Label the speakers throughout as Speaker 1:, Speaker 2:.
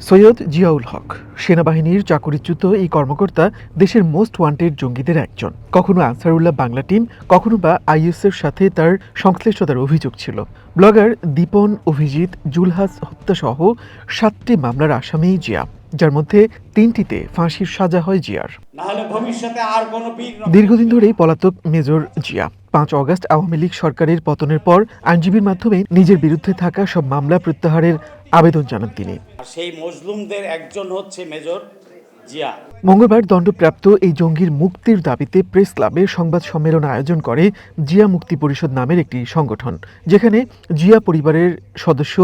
Speaker 1: সৈয়দ জিয়াউল হক সেনাবাহিনীর চাকরিচ্যুত এই কর্মকর্তা দেশের মোস্ট ওয়ান্টেড জঙ্গিদের একজন। কখনো আনসারুল্লাহ বাংলা টিম কখনো বা আইএসের সাথে তার সংশ্লিষ্টতার অভিযোগ ছিল। ব্লগার দীপন অভিজিৎ জুলহাস হত্যাসহ সাতটি মামলার আসামি জিয়া যার মধ্যে তিনটিতে ফাঁসির সাজা হয় জিয়ার। দীর্ঘদিন ধরেই পলাতক মেজর জিয়া পাঁচ অগস্ট আওয়ামী লীগ সরকারের পতনের পর আইনজীবীর মাধ্যমে নিজের বিরুদ্ধে থাকা সব মামলা প্রত্যাহারের আবেদন জানান তিনি।
Speaker 2: সেই মজলুমদের একজন হচ্ছে মেজর জিয়া।
Speaker 1: মঙ্গলবার দণ্ডপ্রাপ্ত এই জঙ্গির মুক্তির দাবিতে প্রেস ক্লাবে সংবাদ সম্মেলন আয়োজন করে জিয়া মুক্তি পরিষদ নামের একটি সংগঠন যেখানে জিয়া পরিবারের সদস্য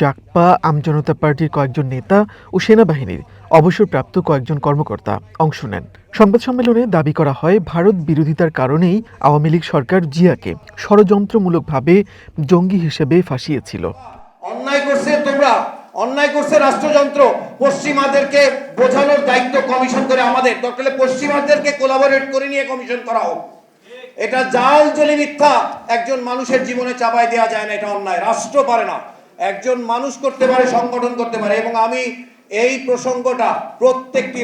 Speaker 1: জাকপা আমজনতা পার্টির কয়েকজন নেতা ও সেনাবাহিনীর অবসরপ্রাপ্ত কয়েকজন কর্মকর্তা অংশ নেন। সংবাদ সম্মেলনে দাবি করা হয় ভারত বিরোধিতার কারণেই আওয়ামী লীগ সরকার জিয়াকে ষড়যন্ত্রমূলকভাবে জঙ্গি হিসেবে ফাঁসিয়েছিল।
Speaker 3: অন্যায় করছে তোমরা, অন্যায় করছে রাষ্ট্রযন্ত্র, পশ্চিমাদেরকে বোঝানোর দায়িত্ব কমিশন করে আমাদের। দরকার পশ্চিমাদেরকে কোলাবোরেট করে নিয়ে কমিশন করা হোক। এটা জাল জলি মিথ্যা, একজন মানুষের জীবনে চাপাই দেওয়া যায় না, এটা অন্যায়। রাষ্ট্র পারে না। একজন মানুষ করতে পারে, সংগঠন করতে পারে। এবং আমি এই প্রসঙ্গটা প্রত্যেকটি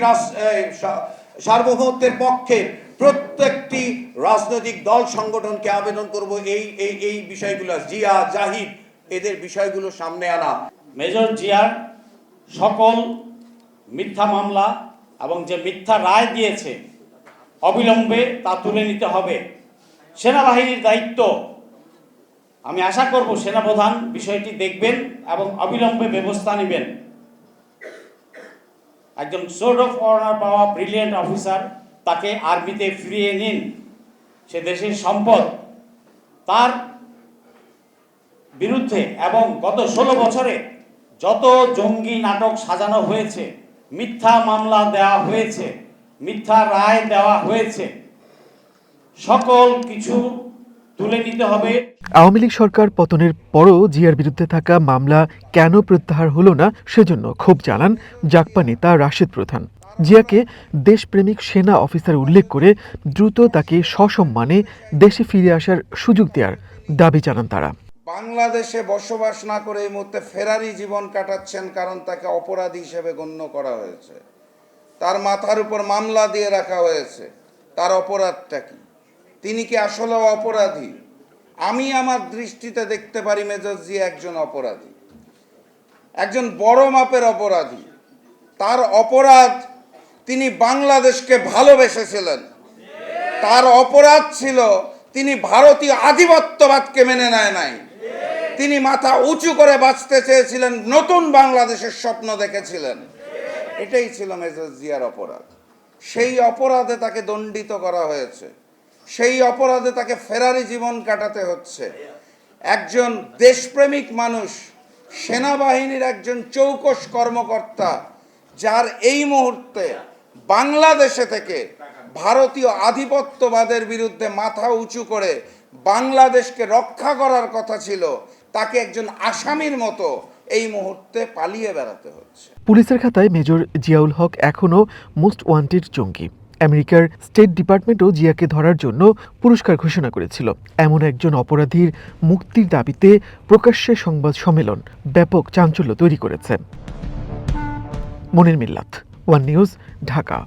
Speaker 3: সার্বভৌমত্বের পক্ষে প্রত্যেকটি রাজনৈতিক দল, সংগঠনকে আবেদন করব এই এই বিষয়গুলো। জিয়া, জাহিদ এদের বিষয়গুলো সামনে আনা।
Speaker 2: মেজর জিয়ার সকল মিথ্যা মামলা এবং যে মিথ্যা রায় দিয়েছে, অবিলম্বে তা তুলে নিতে হবে। সেনাবাহিনীর দায়িত্ব, আমি আশা করব সেনাপ্রধান বিষয়টি দেখবেন এবং অবিলম্বে ব্যবস্থা নেবেন। একজন সোর্ড অফ অনার পাওয়া ব্রিলিয়েন্ট অফিসার তাকে আর্মিতে ফিরিয়ে নিন। সে দেশের সম্পদ। তার বিরুদ্ধে এবং গত ষোলো বছরে যত জঙ্গি নাটক সাজানো হয়েছে, মিথ্যা মামলা দেওয়া হয়েছে, মিথ্যা রায় দেওয়া হয়েছে, সকল কিছু তুলে নিতে হবে।
Speaker 1: আওয়ামী লীগ সরকার পতনের পরও জিয়ার বিরুদ্ধে থাকা মামলা কেন প্রত্যাহার হলো না সেজন্য ক্ষোভ জানান জাকপা নেতা রাশিদ প্রধান। জিয়াকে দেশপ্রেমিক সেনা অফিসার উল্লেখ করে দ্রুত তাকে সসম্মানে দেশে ফিরে আসার সুযোগ দেওয়ার দাবি জানান তারা।
Speaker 4: বাংলাদেশে বসবাস না করে এই মুহূর্তে ফেরারি জীবন কাটাচ্ছেন কারণ তাকে অপরাধী হিসেবে গণ্য করা হয়েছে। তার মাথার উপর মামলা দিয়ে রাখা হয়েছে। তার অপরাধটা কি? তিনি কি আসলে অপরাধী? আমি আমার দৃষ্টিতে দেখতে পারি মেজর জি একজন অপরাধী। একজন বড় মাপের অপরাধী। তার অপরাধ তিনি বাংলাদেশকে ভালোবেসেছিলেন। তার অপরাধ ছিল তিনি ভারতীয় আধিপত্যবাদকে মেনে নেয় নাই। তিনি মাথা উঁচু করে বাঁচতে চেয়েছিলেন, নতুন বাংলাদেশের স্বপ্ন দেখেছিলেন। এটাই ছিল মেজর জিয়ার অপরাধ। সেই অপরাধে তাকে দণ্ডিত করা হয়েছে। সেই অপরাধে তাকে ফেরারি জীবন কাটাতে হচ্ছে। একজন দেশপ্রেমিক মানুষ, সেনাবাহিনীর একজন চৌকস কর্মকর্তা, যার এই মুহূর্তে বাংলাদেশে থেকে ভারতীয় আধিপত্যবাদের বিরুদ্ধে মাথা উঁচু করে বাংলাদেশকে রক্ষা করার কথা ছিল তাকে একজন আসামির মতো এই মুহূর্তে পালিয়ে বেড়াতে হচ্ছে।
Speaker 1: পুলিশের খাতায় মেজর জিয়াউল হক এখনও মোস্ট ওয়ান্টেড জঙ্গি। আমেরিকার স্টেট ডিপার্টমেন্টও জিয়াকে ধরার জন্য পুরস্কার ঘোষণা করেছিল। এমন একজন অপরাধীর মুক্তির দাবিতে প্রকাশ্যে সংবাদ সম্মেলন ব্যাপক চাঞ্চল্য তৈরি করেছে। মনির মিল্লাত, ওয়ান নিউজ, ঢাকা।